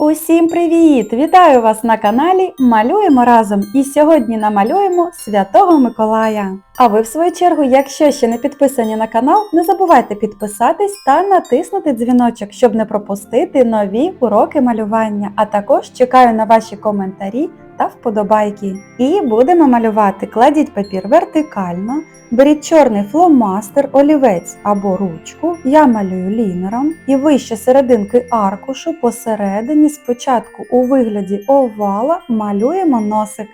Усім привіт! Вітаю вас на каналі Малюємо разом і сьогодні намалюємо Святого Миколая. А ви в свою чергу, якщо ще не підписані на канал, не забувайте підписатись та натиснути дзвіночок, щоб не пропустити нові уроки малювання. А також чекаю на ваші коментарі та вподобайки. І будемо малювати. Кладіть папір вертикально, беріть чорний фломастер, олівець або ручку. Я малюю лінером і вище серединки аркушу посередині спочатку у вигляді овала малюємо носик.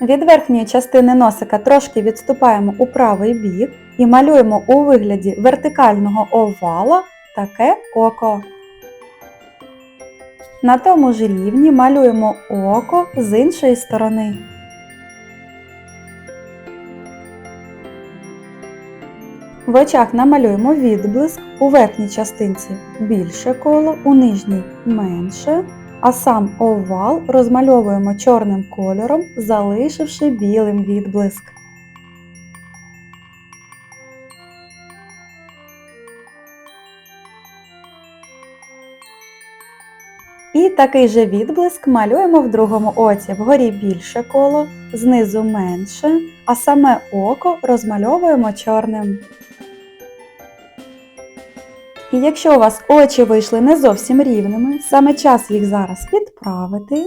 Від верхньої частини носика трошки відступаємо у правий бік і малюємо у вигляді вертикального овала таке око. На тому ж рівні малюємо око з іншої сторони. В очах намалюємо відблиск, у верхній частинці більше коло, у нижній менше, а сам овал розмальовуємо чорним кольором, залишивши білим відблиск. І такий же відблиск малюємо в другому оці. Вгорі більше коло, знизу менше, а саме око розмальовуємо чорним. І якщо у вас очі вийшли не зовсім рівними, саме час їх зараз підправити.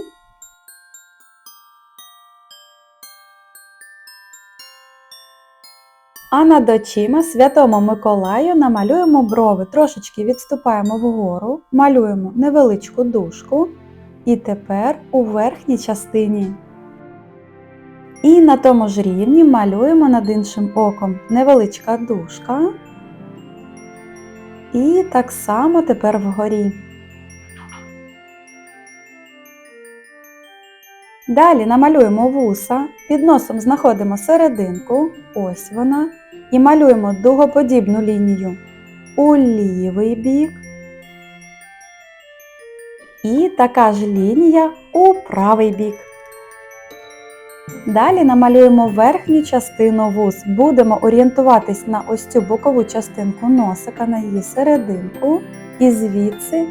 А над очима Святому Миколаю намалюємо брови, трошечки відступаємо вгору, малюємо невеличку дужку і тепер у верхній частині. І на тому ж рівні малюємо над іншим оком невеличка дужка. І так само тепер вгорі. Далі намалюємо вуса, під носом знаходимо серединку, ось вона, і малюємо дугоподібну лінію у лівий бік. І така ж лінія у правий бік. Далі намалюємо верхню частину вуз. Будемо орієнтуватись на ось цю бокову частинку носика, на її серединку. І звідси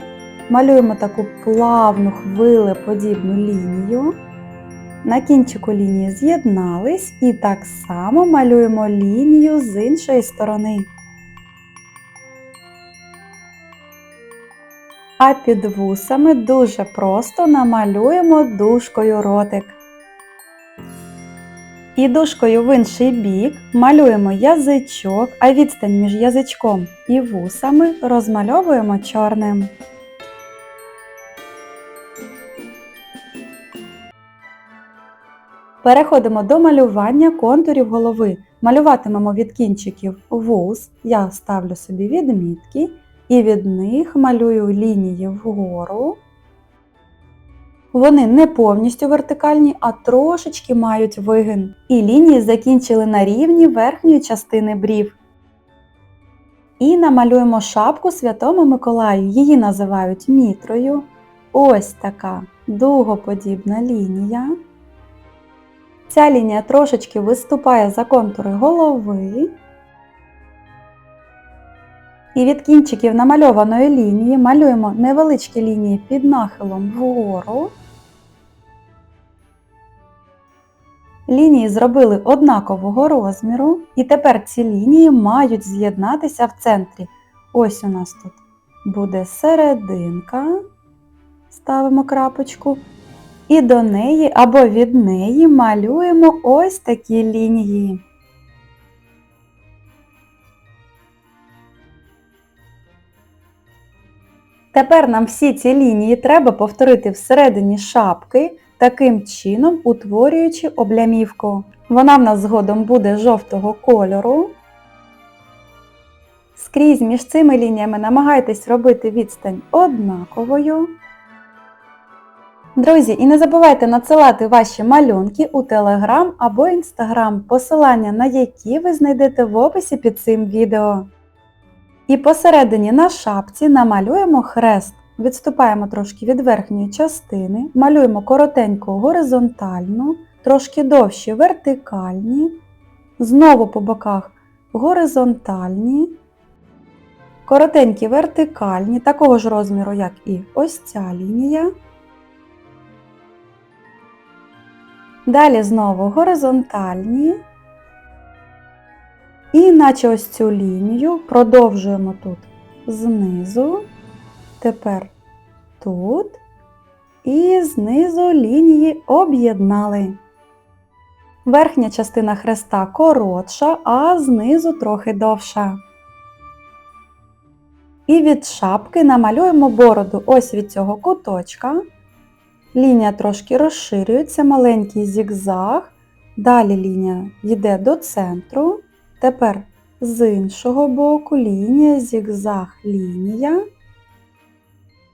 малюємо таку плавну хвилеподібну лінію. На кінчику лінії з'єднались і так само малюємо лінію з іншої сторони. А під вусами дуже просто намалюємо дужкою ротик. І дужкою в інший бік малюємо язичок, а відстань між язичком і вусами розмальовуємо чорним. Переходимо до малювання контурів голови. Малюватимемо від кінчиків вус, я ставлю собі відмітки і від них малюю лінії вгору. Вони не повністю вертикальні, а трошечки мають вигин. І лінії закінчили на рівні верхньої частини брів. І намалюємо шапку Святому Миколаю. Її називають мітрою. Ось така дугоподібна лінія. Ця лінія трошечки виступає за контури голови. І від кінчиків намальованої лінії малюємо невеличкі лінії під нахилом вгору. Лінії зробили однакового розміру, і тепер ці лінії мають з'єднатися в центрі. Ось у нас тут буде серединка, ставимо крапочку, і до неї або від неї малюємо ось такі лінії. Тепер нам всі ці лінії треба повторити всередині шапки, таким чином утворюючи облямівку. Вона в нас згодом буде жовтого кольору. Скрізь між цими лініями намагайтесь робити відстань однаковою. Друзі, і не забувайте надсилати ваші малюнки у Telegram або Instagram, посилання на які ви знайдете в описі під цим відео. І посередині на шапці намалюємо хрест. Відступаємо трошки від верхньої частини, малюємо коротеньку горизонтальну, трошки довші вертикальні, знову по боках горизонтальні Коротенькі вертикальні, такого ж розміру, як і ось ця лінія. Далі знову горизонтальні. І наче ось цю лінію продовжуємо тут знизу, тепер тут, і знизу лінії об'єднали. Верхня частина хреста коротша, а знизу трохи довша. І від шапки намалюємо бороду ось від цього куточка. Лінія трошки розширюється, маленький зігзаг. Далі лінія йде до центру. Тепер з іншого боку лінія, зігзаг, лінія.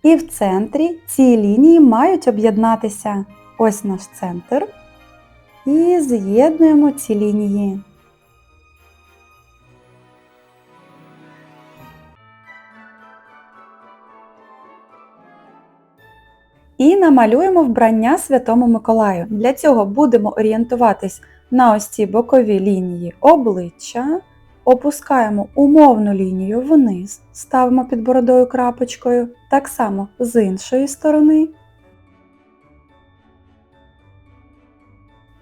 І в центрі ці лінії мають об'єднатися. Ось наш центр. І з'єднуємо ці лінії. Намалюємо вбрання Святому Миколаю. Для цього будемо орієнтуватись на ось ці бокові лінії обличчя, опускаємо умовну лінію вниз, ставимо під бородою крапочкою, так само з іншої сторони.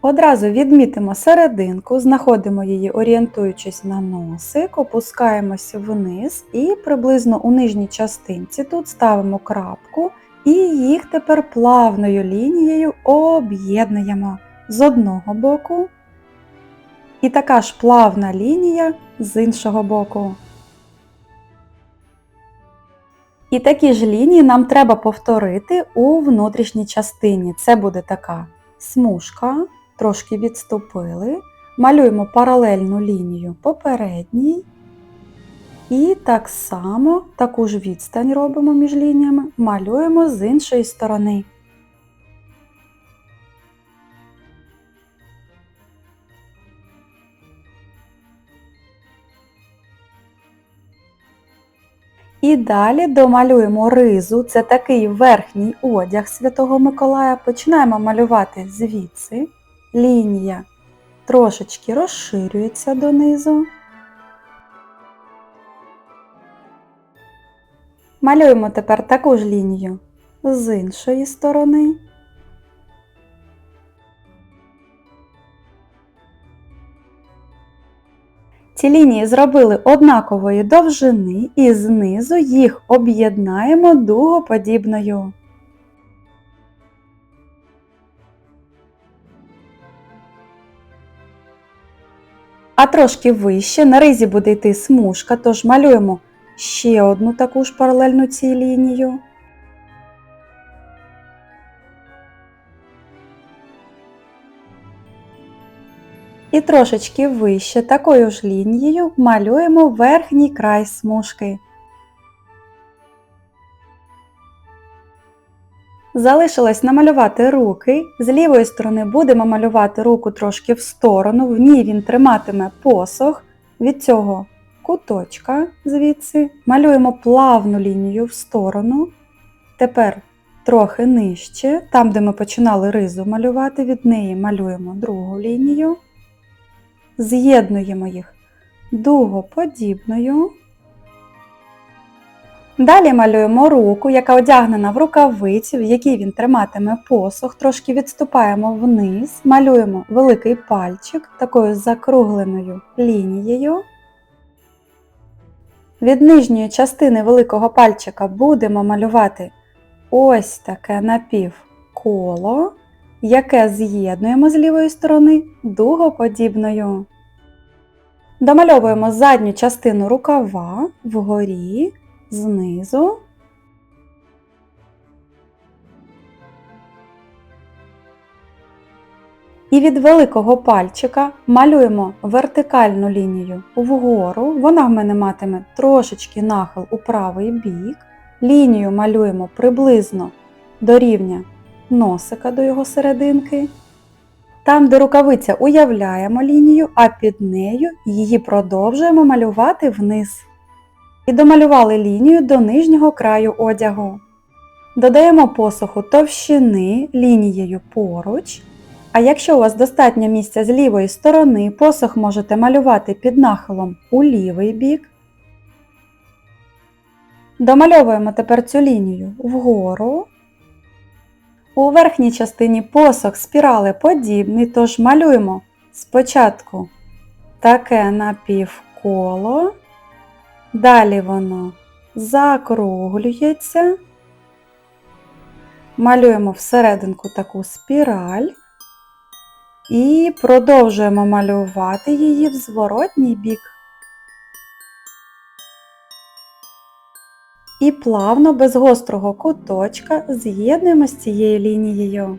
Одразу відмітимо серединку, знаходимо її, орієнтуючись на носик, опускаємося вниз і приблизно у нижній частинці тут ставимо крапку і їх тепер плавною лінією об'єднуємо з одного боку. І така ж плавна лінія з іншого боку. І такі ж лінії нам треба повторити у внутрішній частині. Це буде така смужка, трошки відступили, малюємо паралельну лінію попередній. І так само таку ж відстань робимо між лініями, малюємо з іншої сторони. І далі домалюємо ризу, це такий верхній одяг Святого Миколая. Починаємо малювати звідси. Лінія трошечки розширюється донизу. Малюємо тепер таку ж лінію з іншої сторони. Ці лінії зробили однакової довжини і знизу їх об'єднаємо дугоподібною. А трошки вище на ризі буде йти смужка, тож малюємо ще одну таку ж паралельну цій лінію. І трошечки вище такою ж лінією малюємо верхній край смужки. Залишилось намалювати руки. З лівої сторони будемо малювати руку трошки в сторону, в ній він триматиме посох. Від цього куточка звідси малюємо плавну лінію в сторону. Тепер трохи нижче, там, де ми починали ризу малювати, від неї малюємо другу лінію. З'єднуємо їх дугоподібною. Далі малюємо руку, яка одягнена в рукавиці, в якій він триматиме посох, трошки відступаємо вниз, малюємо великий пальчик такою закругленою лінією. Від нижньої частини великого пальчика будемо малювати ось таке напівколо, яке з'єднуємо з лівої сторони дугоподібною. Домальовуємо задню частину рукава вгорі, знизу. І від великого пальчика малюємо вертикальну лінію вгору. Вона в мене матиме трошечки нахил у правий бік. Лінію малюємо приблизно до рівня носика до його серединки. Там, де рукавиця уявляємо лінію, а під нею її продовжуємо малювати вниз. І домалювали лінію до нижнього краю одягу. Додаємо посуху товщини лінією поруч. А якщо у вас достатньо місця з лівої сторони, посох можете малювати під нахилом у лівий бік. Домальовуємо тепер цю лінію вгору. У верхній частині посох спірали подібний, тож малюємо спочатку таке напівколо, далі воно закруглюється, малюємо всерединку таку спіраль і продовжуємо малювати її в зворотній бік. І плавно, без гострого куточка, з'єднуємо з цією лінією.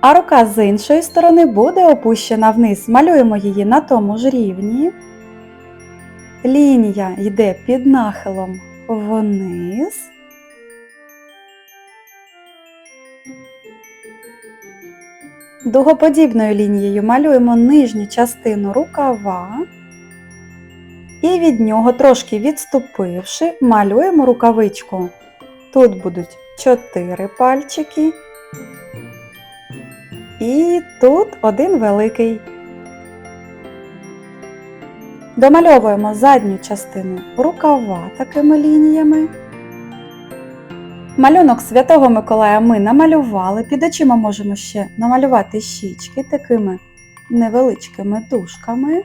А рука з іншої сторони буде опущена вниз. Малюємо її на тому ж рівні. Лінія йде під нахилом вниз. Дугоподібною лінією малюємо нижню частину рукава. І від нього, трошки відступивши, малюємо рукавичку. Тут будуть 4 пальчики. І тут один великий. Домальовуємо задню частину рукава такими лініями. Малюнок Святого Миколая ми намалювали. Під очима можемо ще намалювати щічки такими невеличкими дужками.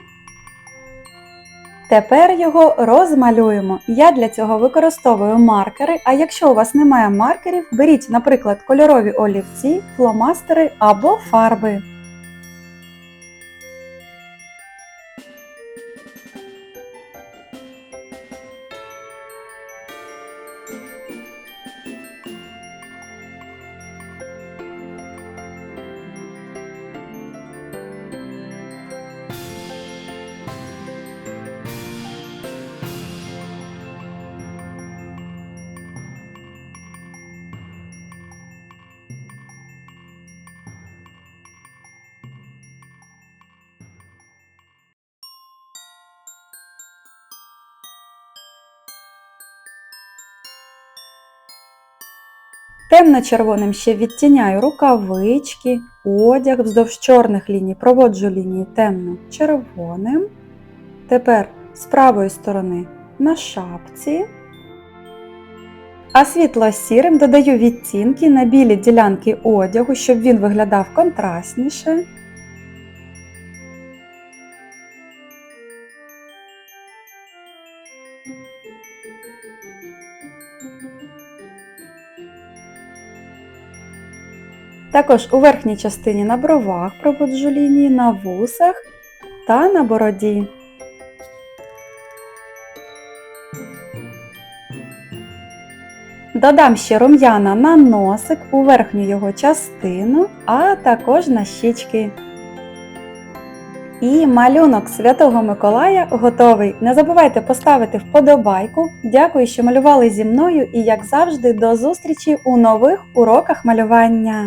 Тепер його розмалюємо. Я для цього використовую маркери, а якщо у вас немає маркерів, беріть, наприклад, кольорові олівці, фломастери або фарби. Темно-червоним ще відтіняю рукавички, одяг вздовж чорних ліній проводжу лінії темно-червоним. Тепер з правої сторони на шапці. А світло-сірим додаю відтінки на білі ділянки одягу, щоб він виглядав контрастніше. Також у верхній частині на бровах проводжу лінії, на вусах та на бороді. Додам ще рум'яна на носик у верхню його частину, а також на щічки. І малюнок Святого Миколая готовий. Не забувайте поставити вподобайку. Дякую, що малювали зі мною і, як завжди, до зустрічі у нових уроках малювання.